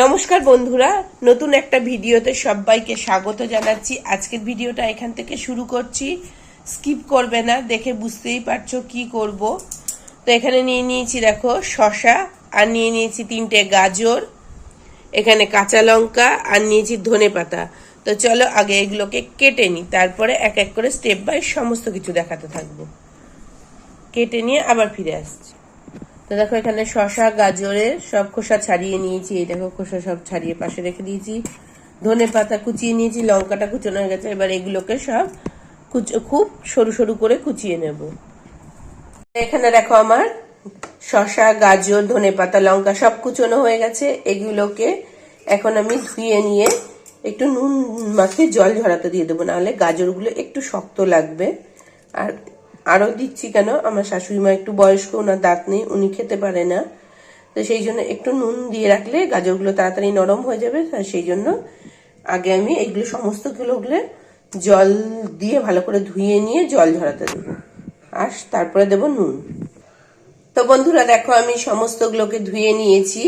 নমস্কার বন্ধুরা, নতুন একটা ভিডিওতে সবাইকে স্বাগত জানাচ্ছি। আজকের ভিডিওটা এখান থেকে শুরু করছি। স্কিপ করবে না, দেখে বুঝতেই পারছ কি করব। তো এখানে নিয়ে নিয়েছি, দেখো শশা আর নিয়ে নিয়েছি তিনটে গাজর, এখানে কাঁচা লঙ্কা, আর নিয়েছি ধনে পাতা। তো চলো আগে এগুলোকে কেটে নিই, তারপরে এক এক করে স্টেপ বাই সমস্ত কিছু দেখাতে থাকব। কেটে নিয়ে আবার ফিরে আসছি। তো দেখো, এখানে শশা গাজরের সব খোসা ছাড়িয়ে নিয়েছি। এই দেখো, খোসা সব ছাড়িয়ে পাশে রেখে দিয়েছি। ধনে পাতা কুচিয়ে নিয়েছি, লঙ্কাটা কুচোনো হয়ে গেছে। এবার এগুলোকে সব খুব সরু সরু করে কুচিয়ে নেব। এখানে দেখো আমার শশা গাজর, ধনে পাতা, লঙ্কা সব কুচোনো হয়ে গেছে। এগুলোকে এখন আমি ধুয়ে নিয়ে একটু নুন মাখিয়ে জল ঝরাতে দিয়ে দেবো। নাহলে গাজরগুলো একটু শক্ত লাগবে। আর আরও দিচ্ছি কেন? আমার শাশুড়ি মা একটু বয়স্ক, ওনার দাঁত নেই, উনি খেতে পারে না। তো সেই জন্য একটু নুন দিয়ে রাখলে গাজরগুলো তাড়াতাড়ি নরম হয়ে যাবে আর সেই জন্য আগে আমি এইগুলো সমস্তগুলোগুলো জল দিয়ে ভালো করে ধুয়ে নিয়ে জল ঝরাতে দেবো। আর তারপরে দেবো নুন। তো বন্ধুরা, দেখো আমি সমস্তগুলোকে ধুয়ে নিয়েছি।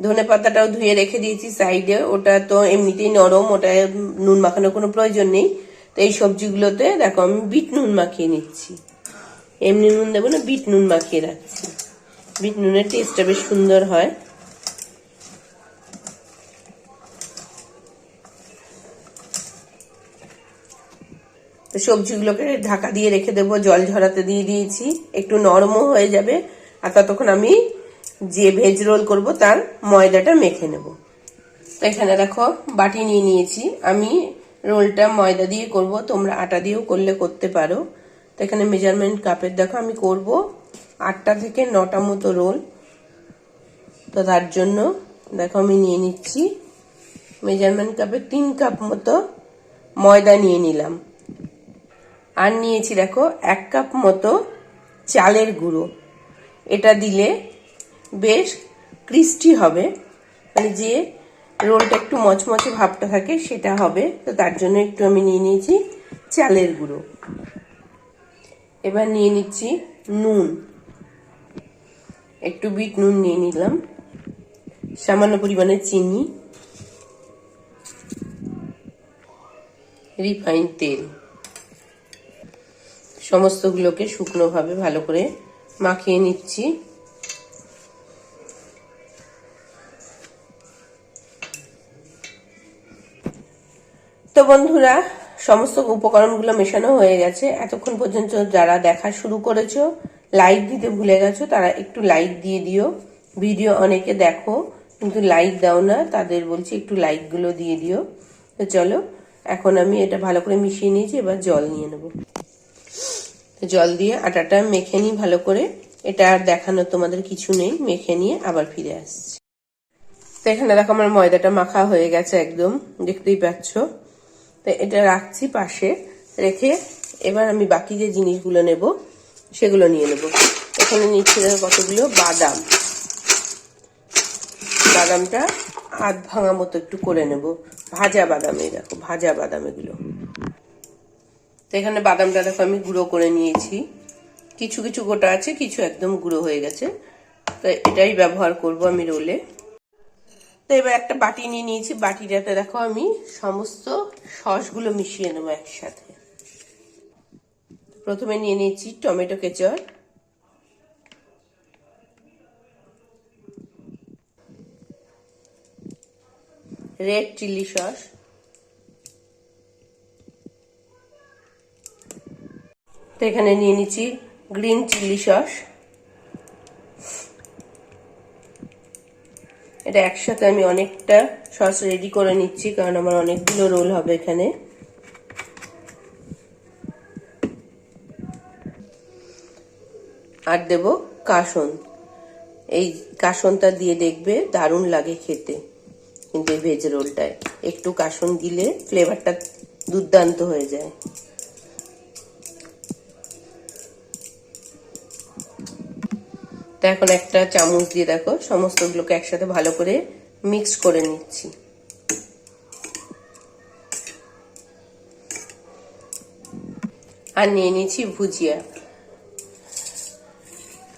ধনে পাতাটাও ধুয়ে রেখে দিয়েছি সাইডে, ওটা তো এমনিতেই নরম ওটা নুন মাখানোর কোনো প্রয়োজন নেই। তো এই সবজিগুলোতে, দেখো আমি বিট নুন মাখিয়ে নিচ্ছি। এমনি নুন দেবো না, বিট নুন মাখিয়ে রাখছি। বিট নুনের টেস্টটা বেশ সুন্দর হয়। তো সবজিগুলোকে ঢাকা দিয়ে রেখে দেবো, জল ঝরাতে দিয়ে দিয়েছি। একটু নরমও হয়ে যাবে। আর ততক্ষণ আমি যে ভেজ রোল করব, তার ময়দাটা মেখে নেব। তো এখানে দেখো বাটি নিয়ে নিয়েছি। আমি রোলটা ময়দা দিয়ে করব, তোমরা আটা দিয়েও করলে করতে পারো। তো এখানে মেজারমেন্ট কাপের দেখো আমি করব আটটা থেকে নটা মতো রোল। তো তার জন্য, দেখো আমি নিয়ে নিচ্ছি। মেজারমেন্ট কাপের তিন কাপ মতো ময়দা নিয়ে নিলাম। আর নিয়েছি, দেখো, এক কাপ মতো চালের গুঁড়ো। এটা দিলে বেশ ক্রিস্টি হবে। মানে যে রোলটা একটু মচমচে ভাবটা থাকে, সেটা হবে। তো তার জন্য একটু আমি নিয়ে নিয়েছি চালের গুঁড়ো। এবার নিয়ে নিচ্ছি নুন। একটু বিট নুন নিয়ে নিলাম। সামান্য পরিমাণে চিনি। রিফাইন তেল। সমস্তগুলোকে শুকনোভাবে ভালো করে মাখিয়ে নিচ্ছি। বন্ধুরা, সমস্ত উপকরণগুলো মেশানো হয়ে গেছে। এতক্ষণ পর্যন্ত যারা দেখা শুরু করেছ লাইক দিতে ভুলে গেছো, তারা একটু লাইক দিয়ে দিও। ভিডিও অনেকে দেখো, কিন্তু লাইক দাও না, তাদের বলছি একটু লাইকগুলো দিয়ে দিও। তো চলো, এখন আমি এটা ভালো করে মিশিয়ে নিয়েছি, এবার জল নিয়ে নেব। জল দিয়ে আটাটা মেখে নিই ভালো করে। এটা আর দেখানো তোমাদের কিছু নেই, মেখে নিয়ে আবার ফিরে আসছি। তো এখানে দেখো আমার ময়দাটা মাখা হয়ে গেছে একদম, দেখতেই পাচ্ছ। তো এটা রাখছি পাশে, রেখে এবার আমি বাকি যে জিনিসগুলো নেব, সেগুলো নিয়ে নেব। এখানে নিচ্ছি কতগুলো? বাদাম। বাদামটা আধ ভাঙা মতো একটু করে নেব। ভাজা বাদাম এই দেখো, ভাজা বাদাম এগুলো। তো এখানে বাদামটা দেখো আমি গুঁড়ো করে নিয়েছি। কিছু কিছু গোটা আছে, কিছু একদম গুঁড়ো হয়ে গেছে। তো এটাই ব্যবহার করব আমি রোলে। তো এবার একটা বাটি নিয়ে নিয়েছি। বাটিটাতে দেখো আমি সমস্ত সসগুলো মিশিয়ে নেব একসাথে। প্রথমে নিয়ে নিয়েছি tomato ketchup red chilli sauce. তো এখানে নিয়ে নিচ্ছি গ্রিন চিলি সস। এটা একসাথে আমি অনেকটা সস রেডি করে নিচ্ছি, কারণ আমার অনেকগুলো রোল হবে এখানে। আর দেব কাসন। এই কাসনটা দিয়ে দেখবে দারুণ লাগে খেতে, কিন্তু এই ভেজ রোলটায় একটু কাসন দিলে ফ্লেভারটা দুর্দান্ত হয়ে যায়। এখন একটা চামচ দিয়ে দেখো, সমস্তগুলোকে একসাথে ভালো করে মিক্স করে নিচ্ছি। আর নিয়ে নিয়েছি ভুজিয়া।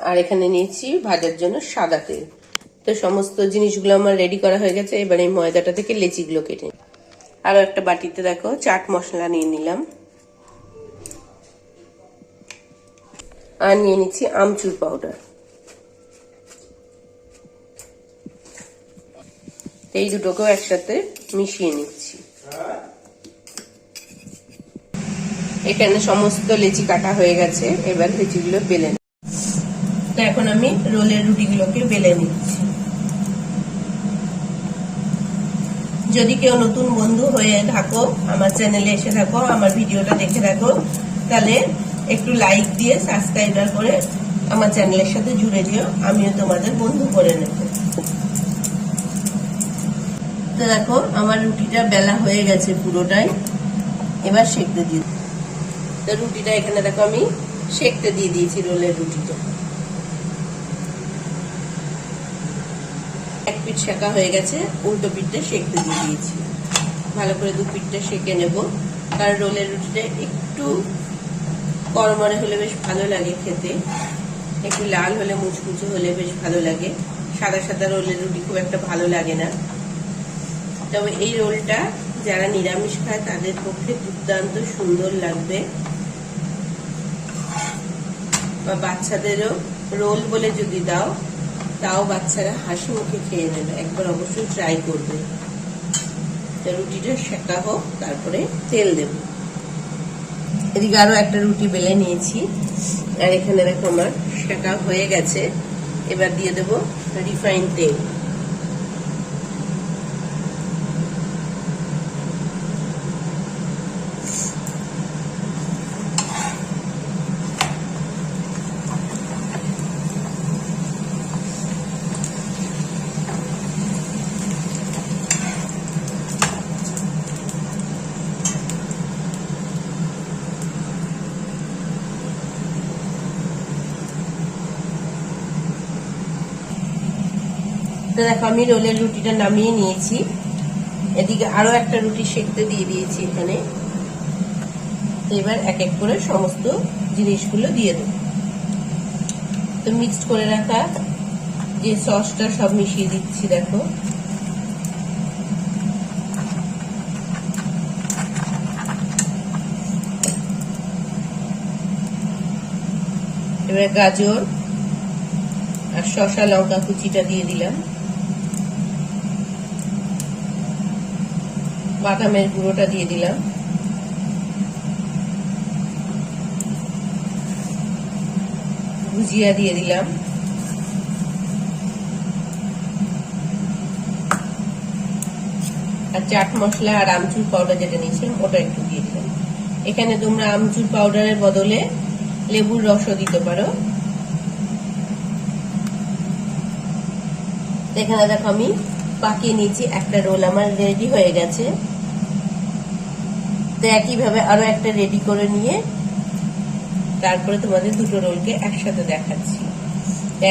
আর এখানে নিয়েছি ভাজার জন্য সাদা তেল। তো সমস্ত জিনিসগুলো আমার রেডি করা হয়ে গেছে, এবার এই ময়দাটা থেকে লেচিগুলো কেটে নিই। আরও একটা বাটিতে দেখো, চাট মশলা নিয়ে নিলাম। আর নিয়ে নিচ্ছি আমচুর পাউডার এই দুটোকেও একসাথে মিশিয়ে নিচ্ছি। এখানে সমস্ত লেচি কাটা হয়ে গেছে, এবার লেচিগুলো বেলে নেব। তো এখন আমি রোলের রুটিগুলোকে বেলে নিচ্ছি। যদি কেউ নতুন বন্ধু হয়ে থাকো, আমার চ্যানেলে এসে থাকো, আমার ভিডিওটা দেখে থাকো, তাহলে একটু লাইক দিয়ে সাবস্ক্রাইবার করে আমার চ্যানেলের সাথে জুড়ে দিও, আমিও তোমাদের বন্ধু করে নেব। তো দেখো, আমার রুটিটা বেলা হয়ে গেছে পুরোটাই। এবার সেঁকতে দিয়ে। তো রুটিটা এখানে দেখো, আমি সেঁকতে দিয়ে দিয়েছি রোলের রুটিটা। এক পিঠ শেখা হয়ে গেছে, উল্টো পিঠটা সেঁকতে দিয়ে দিয়েছি। ভালো করে দু পিঠটা সেঁকে নেব, কারণ রোলের রুটিটা একটু করমরে হলে বেশ ভালো লাগে খেতে। একটু লাল হলে মুচমুচে হলে বেশ ভালো লাগে। সাদা সাদা রোলের রুটি খুব একটা ভালো লাগে না। তবে এই রোলটা যারা নিরামিষ খায়, তাদের পক্ষে দুর্দান্ত সুন্দর লাগবে। বা বাচ্চাদেরও রোল বলে যদি দাও, তাও বাচ্চারা হাসি মুখে খেয়ে নেবে। একবার অবশ্যই ট্রাই করবে। রুটিটা সেকা হোক, তারপরে তেল দেব। এদিকে আরও একটা রুটি বেলে নিয়েছি, আর এখানে দেখো আমার সেকা হয়ে গেছে। এবার দিয়ে দেব রিফাইন তেল। তো দেখো, আমি রোলের রুটিটা নামিয়ে নিয়েছি। এদিকে আরও একটা রুটি সেকতে দিয়ে দিয়েছি এখানে। এবার এক এক করে সমস্ত জিনিসগুলো দিয়ে দেবো। তো মিক্সড করে রাখা যে সসটা সব মিশিয়ে দিচ্ছি, দেখো। এবার গাজর আর শসা লঙ্কা কুচিটা দিয়ে দিলাম। বাদামের গুঁড়োটা দিয়ে দিলাম। ভুজিয়া দিয়ে দিলাম। আর চাট মশলা আর আমচুর পাউডার যেটা নিয়েছিলাম, ওটা একটু দিয়ে দিলাম। এখানে তোমরা আমচুর পাউডারের বদলে লেবুর রসও দিতে পারো। এখানে দেখো আমি পাকিয়ে নিয়েছি একটা রোল, আমার রেডি হয়ে গেছে। তো একইভাবে আরও একটা রেডি করে নিয়ে তারপরে তোমাদের দুটো রোলকে একসাথে দেখাচ্ছি।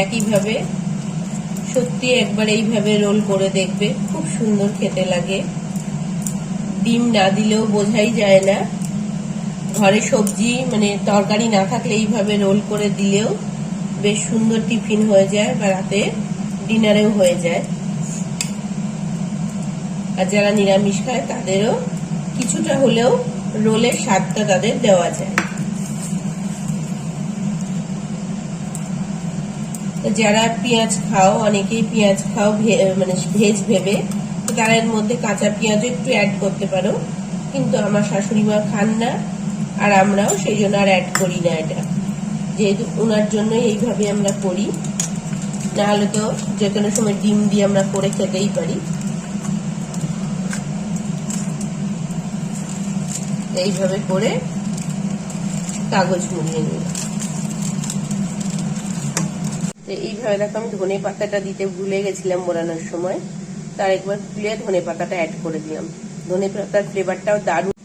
একইভাবে সত্যি একবার এইভাবে রোল করে দেখবে, খুব সুন্দর খেতে লাগে। ডিম না দিলেও বোঝাই যায় না। ঘরে সবজি মানে তরকারি না থাকলে এইভাবে রোল করে দিলেও বেশ সুন্দর টিফিন হয়ে যায় বা রাতে ডিনারেও হয়ে যায়। আর যারা নিরামিষ খায় তাদেরও কিছুটা হলেও রোলের স্বাদটা তাদের দেওয়া যায় যারা পেঁয়াজ খাও, অনেকেই পেঁয়াজ খাও মানে ভেজ ভেবে তারা এর মধ্যে কাঁচা পেঁয়াজও একটু অ্যাড করতে পারো। কিন্তু আমার শাশুড়ি মা খান না, আর আমরাও সেই জন্য আর অ্যাড করি না এটা। যেহেতু ওনার জন্যই এইভাবে আমরা করি, না হলে তো যে কোনো সময় ডিম দিয়ে আমরা করে খেতেই পারি। এইভাবে করে কাগজ মুড়িয়ে তো এইভাবে দেখো আমি ধনে পাতাটা দিতে ভুলে গেছিলাম মোড়ানোর সময়, তার একবার খুলে ধনে পাতাটা অ্যাড করে দিলাম। ধনে পাতার ফ্লেভারটাও দারুণ।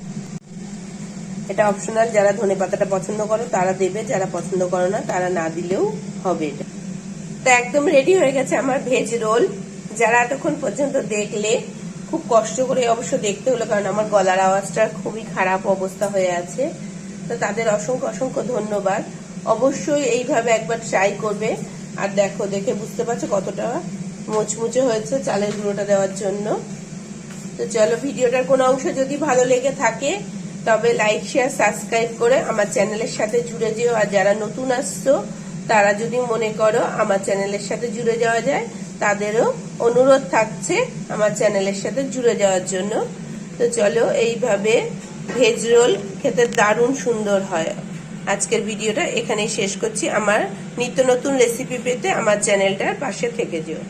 এটা অপশনাল যারা ধনে পাতাটা পছন্দ করো তারা দেবে, যারা পছন্দ করো না তারা না দিলেও হবে এটা। তো একদম রেডি হয়ে গেছে আমার ভেজ রোল যারা এতক্ষণ পর্যন্ত দেখলে খুব কষ্ট করে অবশ্য দেখতে হলো, কারণ আমার গলার আওয়াজটা খুবই খারাপ অবস্থা হয়ে আছে। তো তাদের অসংখ্য অসংখ্য ধন্যবাদ। অবশ্যই এইভাবে একবার ট্রাই করবে। আর দেখো, দেখে বুঝতে পারছ কতটা মুচমুচে হয়েছে চালের গুঁড়োটা দেওয়ার জন্য। তো চলো, ভিডিওটার কোনো অংশ যদি ভালো লেগে থাকে, তবে লাইক শেয়ার সাবস্ক্রাইব করে আমার চ্যানেলের সাথে জুড়ে যেও। আর যারা নতুন আসছো, তারা যদি মনে করো আমার চ্যানেলের সাথে জুড়ে যাওয়া যায়, তাদেরও অনুরোধ থাকছে আমার চ্যানেলের সাথে জুড়ে যাওয়ার জন্য। তো চলো, এইভাবে ভেজ রোল খেতে দারুণ সুন্দর হয়। আজকের ভিডিওটা এখানেই শেষ করছি। আমার নিত্য নতুন রেসিপি পেতে আমার চ্যানেলটার পাশে থেকে যেও।